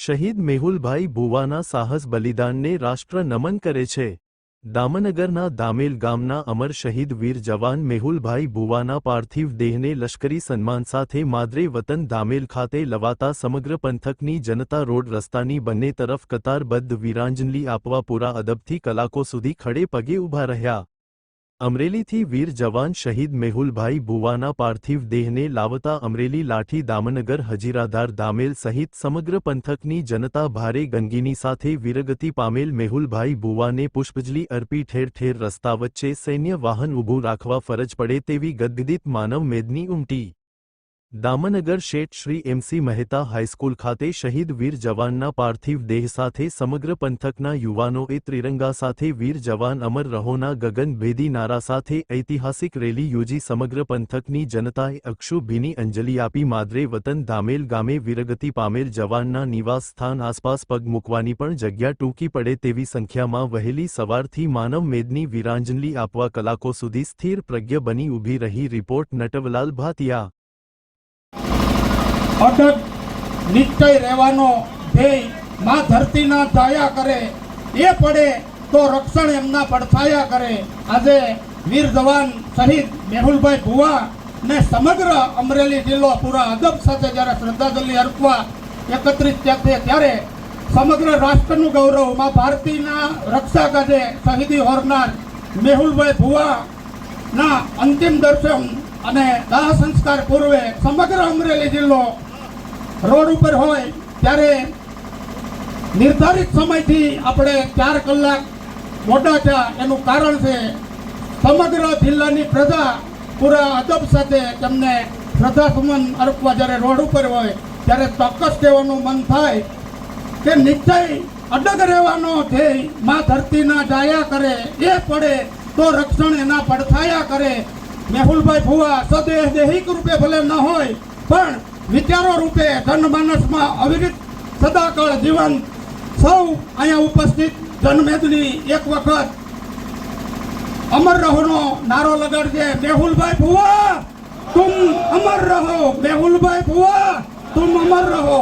શહીદ મેહુલભાઈ ભુવાના સાહસ બલિદાનને રાષ્ટ્ર નમન કરે છે. દામનગરના દામેલ ગામના અમર શહીદ વીર જવાન મેહુલભાઈ ભુવાના પાર્થિવ દેહને લશ્કરી સન્માન સાથે માદરે વતન દામેલ ખાતે લવાતા સમગ્ર પંથકની જનતા રોડ રસ્તાની બંને તરફ કતારબદ્ધ વીરાંજલી આપવા પૂરા અદબથી કલાકો સુધી ખડે પગે ઊભા રહ્યા. અમરેલીથી વીર જવાન શહીદ મેહુલભાઈ ભુવાના પાર્થિવ દેહને લાવતા અમરેલી લાઠી દામનગર હજીરાધાર દામેલ સહિત સમગ્ર પંથકની જનતા ભારે ગંગીની સાથે વીરગતિ પામેલ મેહુલભાઈ ભુવાને પુષ્પજલી અર્પી ઠેર ઠેર રસ્તા વચ્ચે સૈન્ય વાહન ઊભું રાખવા ફરજ પડે તેવી ગદગદિત માનવ મેદની ઉમટી. દામનગર શેઠ શ્રી એમસી મહેતા હાઈસ્કૂલ ખાતે શહીદ વીર જવાનના પાર્થિવ દેહ સાથે સમગ્ર પંથકના યુવાનોએ ત્રિરંગા સાથે વીર જવાન અમર રહોના ગગનભેદી નારા સાથે ઐતિહાસિક રેલી યોજી સમગ્ર પંથકની જનતાએ અક્ષુભીની અંજલિ આપી માદરે વતન ધામેલ ગામે વિરગતિ પામેલ જવાનના નિવાસ સ્થાન આસપાસ પગ મૂકવાની પણ જગ્યા ટૂંકી પડે તેવી સંખ્યામાં વહેલી સવારથી માનવ મેદની વીરાંજલિ આપવા કલાકો સુધી સ્થિર પ્રજ્ઞ બની ઊભી રહી રિપોર્ટ નટવલાલ ભાતિયા અડગ નિશ્ચય રહેવાનો ધ્યેયમાં ધરતીના જાયા કરે, એ પડે તો રક્ષણ એમના પડછાયા કરે. આજે વીર જવાન શહીદ મેહુલભાઈ ભુવા ને સમગ્ર અમરેલી જિલ્લો પૂરા અદબ સાથે જ્યારે શ્રદ્ધાંજલિ અર્પવા એકત્રિત છે, ત્યારે સમગ્ર રાષ્ટ્રનું ગૌરવમાં ભારતીના રક્ષા કાજે શહીદી હોરનાર મેહુલભાઈ ભુવા ના અંતિમ દર્શન અને દાહ સંસ્કાર પૂર્વે સમગ્ર અમરેલી જિલ્લો રોડ ઉપર હોય ત્યારે નિર્ધારિત સમયથી આપણે ચાર કલાક મોટા થયા. એનું કારણ છે સમગ્ર જિલ્લાની પ્રજા પૂરા અદબ સાથે તેમને શ્રદ્ધાસુમન અર્પવા જ્યારે રોડ ઉપર હોય ત્યારે ચોક્કસ કહેવાનું મન થાય કે નિશ્ચય અડગ રહેવાનો ધ્યેયમાં ધરતીના જાયા કરે, એ પડે તો રક્ષણ એના પડછાયા કરે. મેહુલભાઈ ભુવા સદેહ દેહિક રૂપે ભલે ન હોય, પણ વિચારો રૂપે જનમાનસમાં અવિરત સદાકાળ જીવન સૌ અહીંયા ઉપસ્થિત જનમેદની એક વખત. અમર રહોનો નારો લગાડજે મેહુલભાઈ ભુવા. તુમ અમર રહો, મેહુલભાઈ ભુવા. તુમ અમર રહો.